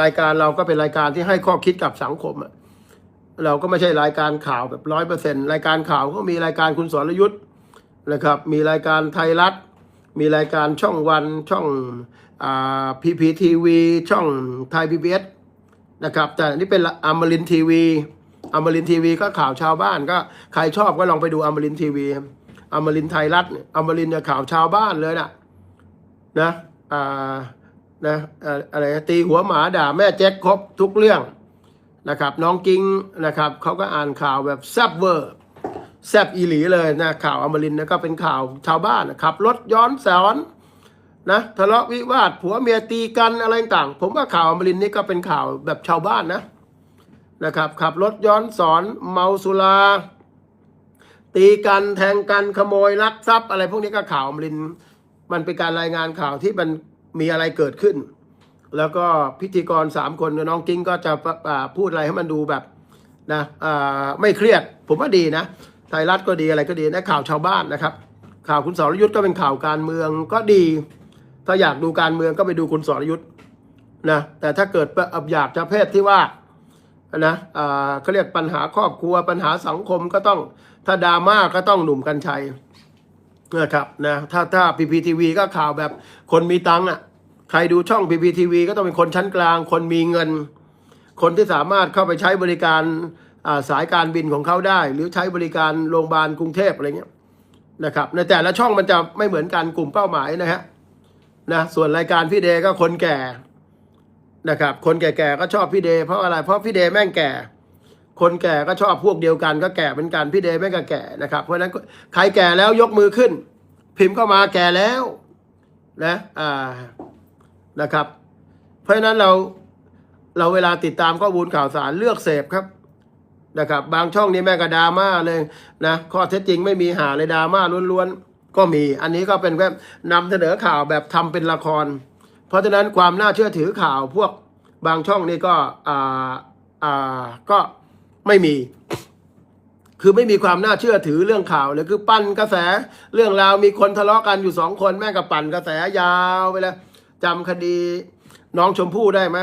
รายการเราก็เป็นรายการที่ให้ข้อคิดกับสังคมอะเราก็ไม่ใช่รายการข่าวแบบร้อยเปอร์เซ็นรายการข่าวก็มีรายการคุณสรยุทธ์นะครับ มีรายการไทยรัฐ มีรายการช่องวันช่องพีพีทีวีช่องไทยพีบีเอสนะครับ แต่นี่เป็นอมรินทีวีอมรินทีวีก็ข่าวชาวบ้านก็ใครชอบก็ลองไปดูอมรินทีวีอมรินไทยรัฐอมรินเนี่ยข่าวชาวบ้านเลยนะนะอ่า นะอะไรตีหัวหมาด่าแม่แจ็คครบทุกเรื่องนะครับน้องกิ้งนะครับเขาก็อ่านข่าวแบบแซบเวอร์แซบอีหลีเลยนะข่าวอมรินนะก็เป็นข่าวชาวบ้านนะขับรถย้อนสอนนะทะเลาะวิวาทผัวเมียตีกันอะไรต่าง ผมว่าข่าวอมรินนี่ก็เป็นข่าวแบบชาวบ้านนะนะครับขับรถย้อนสอนเมาสุรา ตีกันแทงกันขโมยลักทรัพย์อะไรพวกนี้ก็ข่าวอมริน มันเป็นการรายงานข่าวที่มัน มีอะไรเกิดขึ้น แล้วก็พิธีกรสามคนน้องกิ้งก็จะพูดอะไรให้มันดูแบบนะไม่เครียดผมว่าดีนะไทยรัฐก็ดีอะไรก็ดีนะข่าวชาวบ้านนะครับ ข่าวคุณสรยุทธ์ก็เป็นข่าวการเมืองก็ดี ถ้าอยากดูการเมืองก็ไปดูคุณสรยุทธ์นะแต่ถ้าเกิดอยากจะเพศที่ว่านะเขาเรียกปัญหาครอบครัวปัญหาสังคมก็ต้องถ้าดราม่าก็ต้องหนุ่มกัญชัย นะครับนะถ้าถ้าพีพีทีวีก็ข่าวแบบคนมีตังค์อะใครดูช่องพีพีทีวีก็ต้องเป็นคนชั้นกลาง คนมีเงิน คนที่สามารถเข้าไปใช้บริการาสายการบินของเขาได้ หรือใช้บริการโรงพยาบาลกรุงเทพอะไรเงี้ยนะครับในแต่ละช่องมันจะไม่เหมือนกันกลุ่มเป้าหมายนะฮะนะส่วนรายการพี่เดก็คนแก่นะครับ คนแก่ๆก็ชอบพี่เด เพราะอะไรเพราะพี่เดแม่งแก่ คนแก่ก็ชอบพวกเดียวกันก็แก่เหมือนกันพี่เดย์แม่ก็แก่นะครับเพราะฉะนั้นใครแก่แล้วยกมือขึ้น พิมพ์เข้ามาแก่แล้วนะอ่านะครับ เพราะฉะนั้นเราเราเวลาติดตามข้อมูลข่าวสารเลือกเสพครับนะครับ บางช่องนี่แม่งก็ดราม่าเลยนะข้อเท็จจริงไม่มีหาเลยดราม่าล้วนๆก็มี อันนี้ก็เป็นแบบนำเสนอข่าวแบบทำเป็นละคร เพราะฉะนั้นความน่าเชื่อถือข่าวพวกบางช่องนี่ก็อ่าอ่าก็ ไม่มี คือไม่มีความน่าเชื่อถือเรื่องข่าวเลยคือปั้นกระแส เรื่องราวมีคนทะเลาะกันอยู่สองคนแม่งก็ปั่นกระแสยาวไปแล้วจำคดีน้องชมพู่ได้ไหม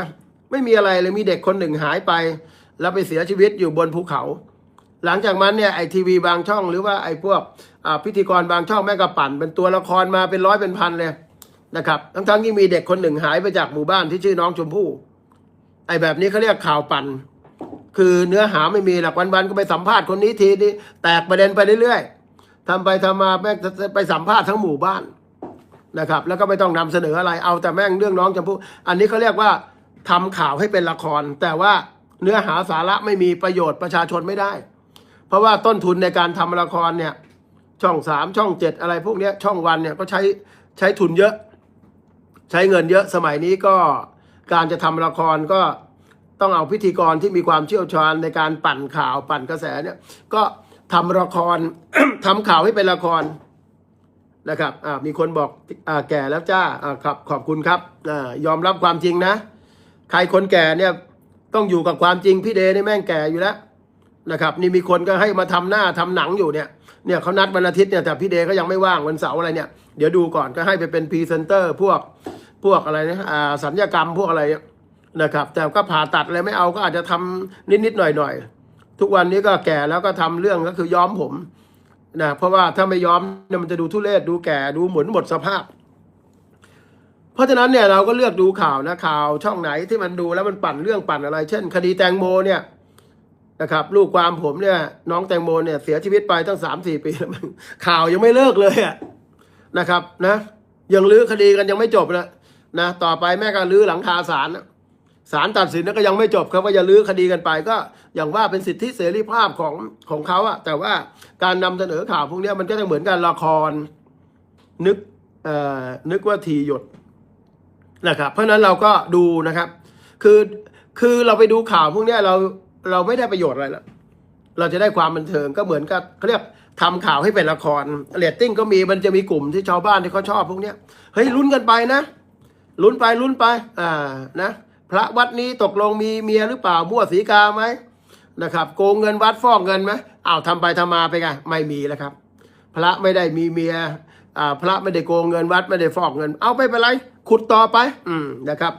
ไม่มีอะไรเลยมีเด็กคนหนึ่งหายไป แล้วไปเสียชีวิตอยู่บนภูเขา หลังจากนั้นเนี่ยไอทีวีบางช่องหรือว่าไอพวกพิธีกรบางช่องแม่งก็ปั่น เป็นตัวละครมาเป็นร้อยเป็นพันเลยนะครับทั้งๆที่มีเด็กคนหนึ่งหายไปจากหมู่บ้านที่ชื่อน้องชมพู่ไอแบบนี้เขาเรียกข่าวปั่น คือเนื้อหาไม่มีหลักวันๆก็ไปสัมภาษณ์คนนี้ทีนี้แตกประเด็นไปเรื่อยๆทำไปทำมาแม่งไปสัมภาษณ์ทั้งหมู่บ้านนะครับ แล้วก็ไม่ต้องนำเสนออะไรเอาแต่แม่งเรื่องน้องชมพู่อันนี้เขาเรียกว่าทำข่าวให้เป็นละคร แต่ว่าเนื้อหาสาระไม่มีประโยชน์ประชาชนไม่ได้ เพราะว่าต้นทุนในการทำละครเนี่ยช่องสามช่องเจ็ดอะไรพวกเนี้ยช่องวันเนี่ยก็ใช้ใช้ทุนเยอะ ใช้เงินเยอะสมัยนี้ก็การจะทำละครก็ ต้องเอาพิธีกรที่มีความเชี่ยวชาญในการปั่นข่าวปั่นกระแสเนี่ย ก็ทำละครทำข่าวให้เป็นละครนะครับอ่ามีคนบอกอ่าแก่แล้วจ้าอ่าครับขอบคุณครับอ่ายอมรับความจริงนะ ใครคนแก่เนี่ยต้องอยู่กับความจริงพี่เดนี่แม่งแก่อยู่แล้วนะครับ นี่มีคนก็ให้มาทำหน้าทำหนังอยู่เนี่ยเนี่ยเขานัดวันอาทิตย์เนี่ยแต่พี่เดก็ยังไม่ว่างวันเสาร์อะไรเนี่ย เดี๋ยวดูก่อนก็ให้ไปเป็นพรีเซนเตอร์พวกพวกอะไรนะอ่าสัญญกรรมพวกอะไรเนี่ย นะครับ แต่ก็ผ่าตัดอะไรไม่เอาก็อาจจะทำนิดๆหน่อยๆ ทุกวันนี้ก็แก่แล้วก็ทำเรื่องก็คือย้อมผมนะเพราะว่าถ้าไม่ย้อมเนี่ยมันจะดูทุเรศดูแก่ดูเหมือนหมดสภาพ เพราะฉะนั้นเนี่ยเราก็เลือกดูข่าวนะข่าวช่องไหนที่มันดูแล้วมันปั่นเรื่องปั่นอะไร เช่น คดีแตงโมเนี่ยนะครับลูกความผมเนี่ยน้องแตงโมเนี่ยเสียชีวิตไปตั้งสามสี่ปีแล้วข่าวยังไม่เลิกเลยอะนะครับนะยังลื้อคดีกันยังไม่จบนะนะต่อไปแม่ก็ลื้อหลังคาศาลนะ ศาลตัดสินแล้วก็ยังไม่จบครับว่าจะลื้อคดีกันไป ก็อย่างว่าเป็นสิทธิเสรีภาพของของเขาอะแต่ว่าการนำเสนอข่าวพวกนี้มันก็จะเหมือนกันละครนึกเอ่อนึกว่าทีหยดนะครับเพราะฉะนั้นเราก็ดูนะครับ คือคือเราไปดูข่าวพวกนี้เราเราไม่ได้ประโยชน์อะไรแล้วเราจะได้ความบันเทิงก็เหมือนกับเขาเรียกทำข่าวให้เป็นละครเรตติ้งก็มีมันจะมีกลุ่มที่ชาวบ้านที่เขาชอบพวกเนี้ยเฮ้ยลุ้นกันไปนะลุ้นไปลุ้นไปอ่านะ พระวัดนี้ตกลงมีเมียหรือเปล่ามั่วสีกาไหมนะครับ โกงเงินวัดฟอกเงินไหมอ้าวทำไปทำมาไปไงไม่มีแล้วครับ พระไม่ได้มีเมียอ่าพระไม่ได้โกงเงินวัดไม่ได้ฟอกเงิน เอาไปเป็นไร ขุดต่อไป อืมนะครับ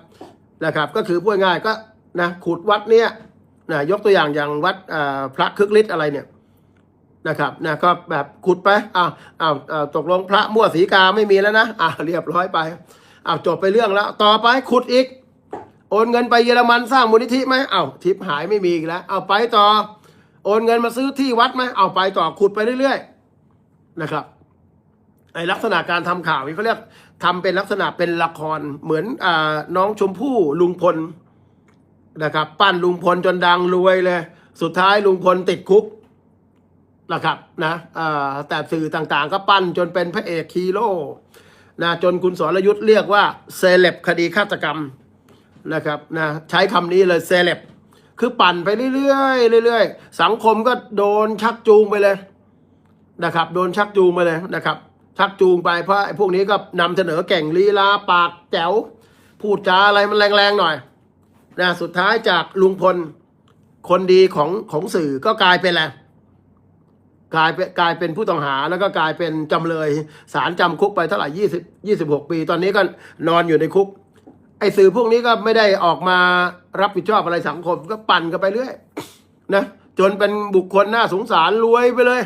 นะครับ ก็คือพูดง่ายก็นะขุดวัดเนี้ยนะยกตัวอย่างอย่างวัดอ่าพระคึกฤทธิ์อะไรเนี่ยนะครับนะก็แบบขุดไปอ้าวอ้าวอ้าตกลงพระมั่วสีกาไม่มีแล้วนะอ่าเรียบร้อยไปอ้าวจบไปเรื่องแล้ว ต่อไปขุดอีก โอนเงินไปเยอรมันสร้างมูลนิธิไหมเอ้าทิปหายไม่มีอีกแล้วเอาไปต่อ โอนเงินมาซื้อที่วัดไหมเอาไปต่อขุดไปเรื่อยๆนะครับไอลักษณะการทำข่าวนี่เขาเรียกทำเป็นลักษณะเป็นละครเหมือนอน้องชมพู่ลุงพลนะครับ ปั้นลุงพลจนดังรวยเลย สุดท้ายลุงพลติดคุกนะครับนะแต่สื่อต่างๆ ก็ปั้นจนเป็นพระเอกฮีโร่นะจนคุณสรยุทธ์เรียกว่าเซเลบคดีฆาตกรรม นะครับนะใช้คำนี้เลยเซเลบคือปั่นไปเรื่อยๆเรื่อยๆสังคมก็โดนชักจูงไปเลยนะครับ โดนชักจูงมาเลยนะครับ ชักจูงไปเพราะไอ้พวกนี้ก็นำเสนอเก่งลีลาปากแจ๋วพูดจาอะไรมันแรงๆหน่อยนะสุดท้ายจากลุงพลคนดีของของสื่อก็กลายเป็นอะไรกลายเป็นกลายเป็นผู้ต้องหาแล้วก็กลายเป็นจำเลยสารจำคุกไปเท่าไหร่ยี่สิบยี่สิบหกปี ตอนนี้ก็นอนอยู่ในคุก ไอ้สื่อพวกนี้ก็ไม่ได้ออกมารับผิดชอบอะไรสังคมก็ปั่นกันไปเรื่อยนะจนเป็นบุคคลน่าสงสารรวยไปเลย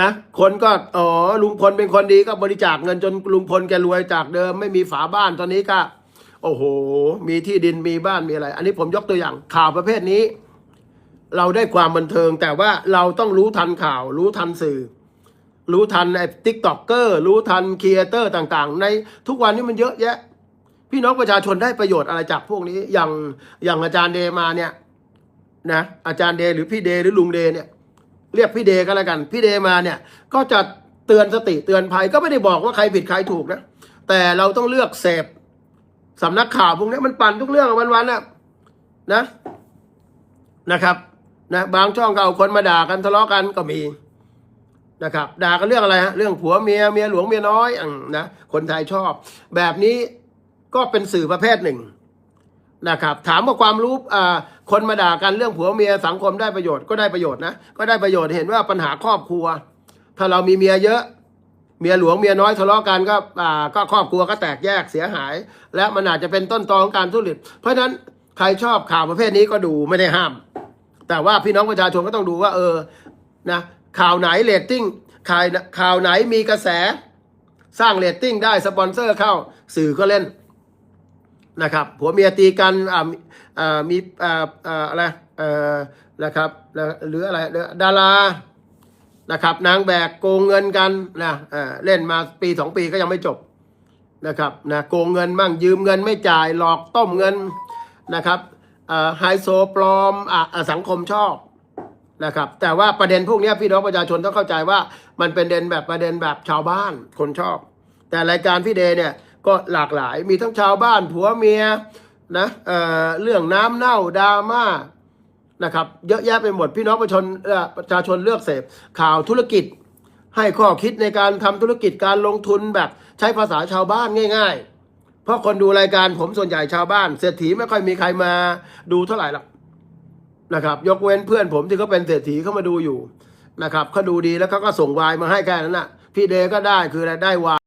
นะคนก็อ๋อลุงพลเป็นคนดีก็บริจาคเงินจนลุงพลแกรวยจากเดิม ไม่มีฝาบ้านตอนนี้ก็ โอ้โห มีที่ดินมีบ้านมีอะไร อันนี้ผมยกตัวอย่างข่าวประเภทนี้ เราได้ความบันเทิง แต่ว่าเราต้องรู้ทันข่าว รู้ทันสื่อ รู้ทันไอ้ทิกต็อกเกอร์รู้ทันครีเอเตอร์ต่าง ๆ ในทุกวันนี้มันเยอะแยะ พี่น้องประชาชนได้ประโยชน์อะไรจากพวกนี้ อย่างอย่างอาจารย์เดมาเนี่ยนะอาจารย์เดหรือพี่เดหรือลุงเดเนี่ย เรียกพี่เดก็แล้วกัน พี่เดมาเนี่ย ก็จะเตือนสติเตือนภัยก็ไม่ได้บอกว่าใครผิดใครถูกนะแต่เราต้องเลือกเสพสำนักข่าวพวกนี้มันปั่นทุกเรื่องอะวันๆน่ะนะนะครับนะบางช่องก็เอาคนมาด่ากันทะเลาะกันก็มีนะครับด่ากันเรื่องอะไรฮะเรื่องผัวเมียเมียหลวงเมียน้อยอนะคนไทยชอบ แบบนี้ ก็เป็นสื่อประเภทหนึ่งนะครับ ถามว่าความรู้คนมาด่ากันเรื่องผัวเมียสังคมได้ประโยชน์ก็ได้ประโยชน์นะก็ได้ประโยชน์เห็นว่าปัญหาครอบครัว ถ้าเรามีเมียเยอะ เมียหลวงเมียน้อยทะเลาะกันก็ก็ครอบครัวก็แตกแยกเสียหาย และมันอาจจะเป็นต้นตอของการทุจริตเพราะฉะนั้นใครชอบข่าวประเภทนี้ก็ดูไม่ได้ห้าม แต่ว่าพี่น้องประชาชนก็ต้องดูว่า เออนะข่าวไหนเรตติ้งข่าวข่าวไหนมีกระแส สร้างเรตติ้งได้สปอนเซอร์เข้าสื่อก็เล่น นะครับผัวเมียตีกันอ่ามีอ่ามีอ่าอ่าอะไรเอ่อนะครับหรืออะไรดารานะครับ นางแบกโกงเงินกันนะเอ่อเล่นมาปีสองปีก็ยังไม่จบนะครับนะโกงเงินบ้างยืมเงินไม่จ่ายหลอกต้มเงินนะครับไฮโซปลอมอ่สังคมชอบนะครับแต่ว่าประเด็นพวกนี้พี่น้องประชาชนต้องเข้าใจว่ามันเป็นเด่นแบบประเด็นแบบชาวบ้านคนชอบ แต่รายการพี่เดย์เนี่ย ก็หลากหลายมีทั้งชาวบ้านผัวเมียนะเอ่อเรื่องน้ำเน่าดราม่านะครับเยอะแยะไปหมดพี่น้องประชาชนประชาชนเลือกเสพข่าวธุรกิจ ให้ข้อคิดในการทำธุรกิจการลงทุนแบบใช้ภาษาชาวบ้านง่าย ๆ เพราะคนดูรายการผมส่วนใหญ่ชาวบ้านเศรษฐีไม่ค่อยมีใครมาดูเท่าไหร่หรอกนะครับ ยกเว้นเพื่อนผมที่เขาเป็นเศรษฐีเขามาดูอยู่นะครับเขาดูดีแล้วเขาก็ส่งวายมาให้แค่นั้นน่ะพี่เดย์ก็ได้คืออะไรได้วาย